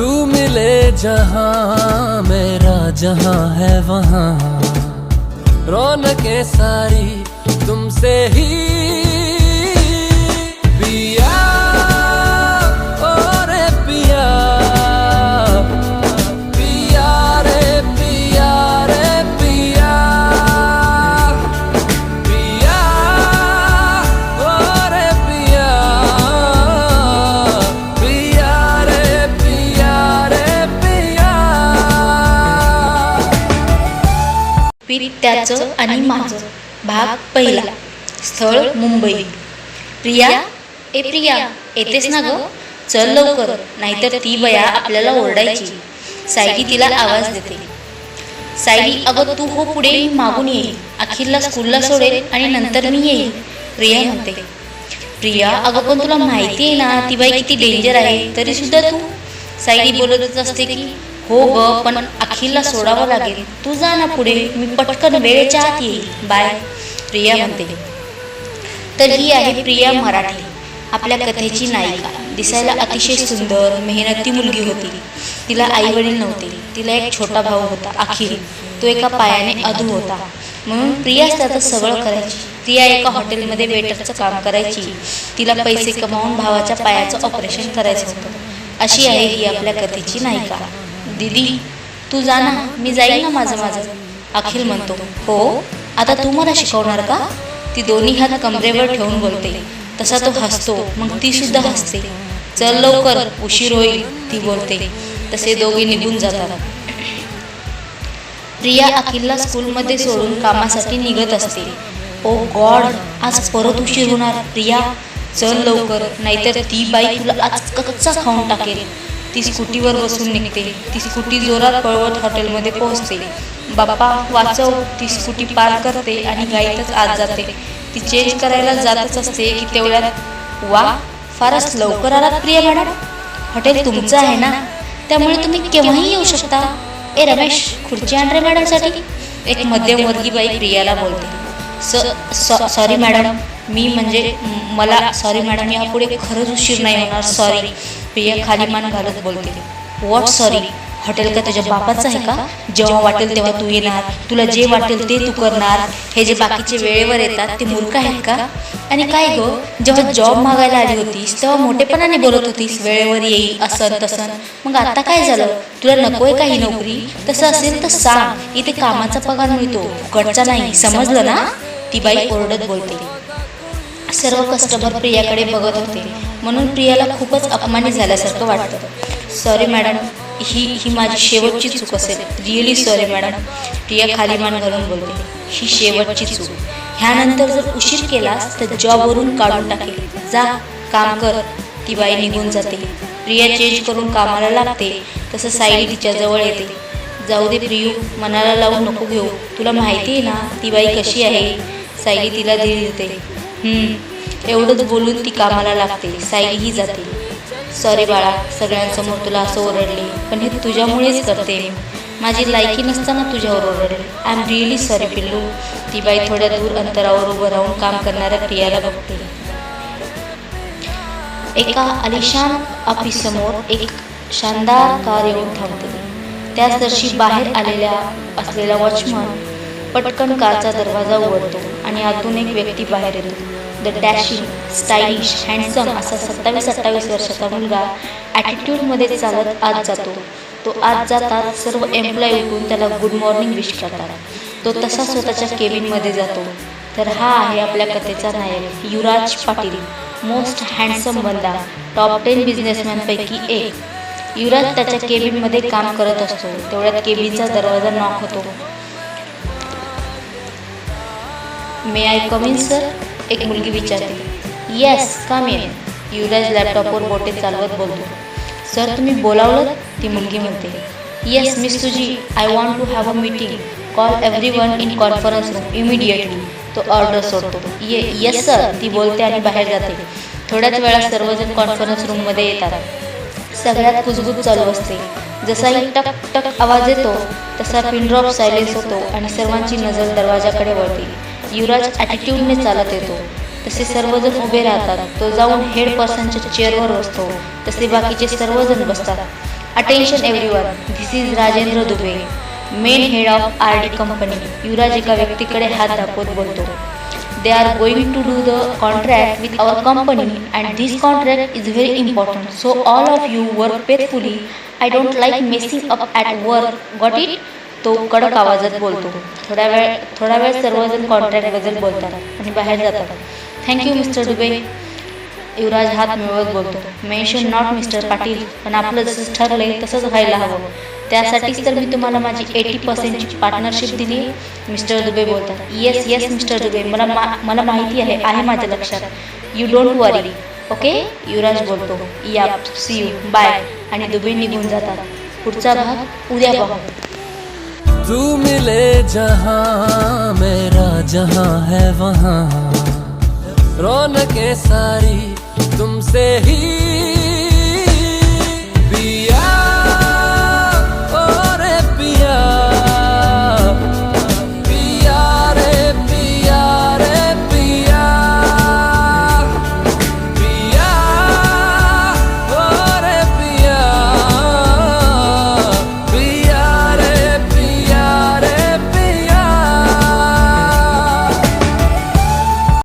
तू मिले जहां मेरा जहां है वहां। रौनकें सारी तुमसे ही त्याचं आणि माझं. भाग पहिला. स्थळ मुंबई. प्रिया? ए प्रिया येतेस ना ग? चल लवकर नाहीतर ती बया आपल्याला ओरडायची. सायली तिला आवाज देते. सायली अगं तू हो पुढे मागून येईल अखिलला स्कूलला सोडेल आणि नंतर मी येईल. प्रिया म्हणते. प्रिया अगं पण तुला माहिती आहे ना ती बाई किती डेंजर आहे तरी सुद्धा तू? सायली बोलतच असते की हो ग पण अखिलला सोडावं लागेल. तू जा ना पुढे मी पटकन वेळेच्या आत येईल. बाय. प्रिया म्हणते. तर ही आहे प्रिया मराठी आपल्या कथेची नायिका. दिसायला अतिशय सुंदर मेहनती मुलगी होती. तिला आई वडील नव्हते. तिला एक छोटा भाऊ होता अखिल. तो एका पायाने अधू होता. म्हणून प्रियाच त्याचं सगळं करायची. प्रिया एका हॉटेलमध्ये वेटरचं काम करायची. तिला पैसे कमावून भावाच्या पायाचं ऑपरेशन करायचं होतं. अशी आहे ही आपल्या कथेची नायिका. दीदी तू जा ना मी जाईल ना माझं माझं. अखिल म्हणतो हो आता तू मला शिकवणार का? ती दोन्ही हात कमरेवर ठेवून बोलते. तसा तो हसतो मग ती सुद्धा हसते. चल लवकर उशीर होईल ती बोलते. तसे दोघे निघून जातात. प्रिया अखिलला स्कूलमध्ये सोडून कामासाठी निघत असते. ओ गॉड आज परत उशीर होणार प्रिया. चल लवकर नाहीतर ती बाई तुला आज कच्चा खाऊन टाकेल. ती स्कूटीवर बसून निघते. ती स्कूटी जोरात पळवत हॉटेलमध्ये पोहोचते. बाप्पा वाचव. ती स्कूटी पार करते आणि गाईतच आत जाते. ती चेंज करायला जातच असते की तेवढ्यात वा फारच लवकर आलात प्रिया मॅडम. हॉटेल तुमचं आहे ना? त्यामुळे तुम्ही केव्हाही येऊ शकता. ए रमेश खुर्ची आण रे मॅडमसाठी. एक मध्यमवर्गी बाई प्रियाला बोलते. स सॉरी मॅडम मी म्हणजे म- मला सॉरी मॅडम यापुढे खरंच उशीर नाही होणार. सॉरी प्रिया खाली मान घालत बोलते. व्हॉट सॉरी हॉटेल का तुझ्या बापाचं आहे का? जेव्हा वाटेल तेव्हा तू येणार. तुला जे वाटेल ते तू करणार. हे जे बाकीचे वेळेवर येतात ते मूर्ख आहेत का? आणि काय गो? जेव्हा जॉब मागायला आली होतीस तेव्हा मोठेपणाने बोलत होतीस वेळेवर येईल असं तसं. मग आता काय झालं? तुला नकोय का ही नोकरी तसं असेल तर सांग इथे कामाचा पगार मिळतो फुकटचा नाही समजलं ना ती बाई ओरडत बोलते सर्व कस्टमर प्रियाकडे बघत होते. म्हणून प्रियाला खूपच अपमानित झाल्यासारखं वाटतं. सॉरी मॅडम ही ही माझी शेवटची चूक असेल. रिअली सॉरी मॅडम प्रिया खाली मान घालून बोलते. ही शेवटची चूक. ह्यानंतर जर उशीर केलास तर जॉबवरून काढून टाकेल. जा काम कर. ती बाई निघून जाते. प्रिया चेंज करून कामाला लागते. तसं सायली तिच्याजवळ येते. जाऊ दे प्रियू. मनाला लावून नको घेऊ. तुला माहिती आहे ना ती बाई कशी आहे? सायली तिला दिली देते. एवढंच बोलून ती कामाला लागते. सायलीही जाते. सॉरी बाळा सगळ्यांसमोर तुला असं ओरडले. पण हे तुझ्यामुळेच करते माझी लायकी नसताना तुझ्यावर ओरडले. आय एम रिअली सॉरी पिल्लू. ती बाई थोड्या दूर अंतरावर उभं राहून काम करणाऱ्या प्रियाला बघते. एका अलिशान ऑफिससमोर एक शानदार कार येऊन थांबते. त्याच दिवशी बाहेर आलेल्या असलेला वॉचमन पटकन कारचा दरवाजा उघडतो आणि आतून एक व्यक्ती बाहेर येतो. द डॅशिंग स्टाईलिश हँडसम असा सत्तावीस अठ्ठावीस वर्षाचा मुलगा ॲटिट्यूडमध्ये चालत आत जातो. तो आत जातात सर्व एम्प्लॉय उठून त्याला गुड मॉर्निंग विश करतात. तो तसा स्वतःच्या केबिनमध्ये जातो. तर हा आहे आपल्या कथेचा नायक युवराज पाटील मोस्ट हँडसम बंदा टॉप टेन बिझनेसमॅनपैकी एक. युवराज त्याच्या केबिनमध्ये काम करत असतो. तेवढ्यात केबिनचा दरवाजा नॉक होतो. May I come in sir एक मुलगी विचारते. येस कम इन युवराज लॅपटॉपवर बोटे चालवत बोलतो. सर तुम्ही बोलावलं? ती मुलगी म्हणते. Yes miss Suji I want to have a meeting call everyone in conference room immediately तो ऑर्डर सोडतो. ये येस सर ती बोलते आणि बाहेर जाते. थोड्याच वेळात सर्वजण कॉन्फरन्स रूममध्ये येतात. सगळ्यात कुजबूज चालू असते. जसाही टक टक आवाज येतो तसा पिनड्रॉप सायलेन्स होतो आणि सर्वांची नजर दरवाजाकडे वळते. युवराज ॲटिट्यूडने चालत येतो. तसे सर्वजण उभे राहतात. तो जाऊन हेड पर्सनच्या चेअरवर बसतो. तसे बाकीचे सर्वजण बसतात. Attention everyone this is Rajendra Dube main head of R D company Yuvraj एका व्यक्तीकडे हात दाखवत बोलतो. They are going to do the contract with our company and this contract is very important so all of you work faithfully I don't like messing up at work got it तो कडक आवाजात बोलतो. थोड्या वेळ थोडा वेळ सर्वजण कॉन्ट्रॅक्टबद्दल बोलतात आणि बाहेर जातात. Thank you mister Dubey. युवराज हात मिळवत बोलतो. Mention not mister Patil? पण आपलं जसं ठरलंय तसंच व्हायला हवं. त्यासाठीच तर मी तुम्हाला माझी एटी पर्सेंटची पार्टनरशिप दिली मिस्टर दुबे बोलतात. Yes yes mister Dube. मला मा मला माहिती आहे आहे माझ्या लक्षात. You don't worry okay Yuvraj बोलतो. या सी यू बाय आणि दुबे निघून जातात. पुढचा भाग उद्या पाहू तू मिले जहां मेरा जहां है वहां। रौनकें सारी तुमसे ही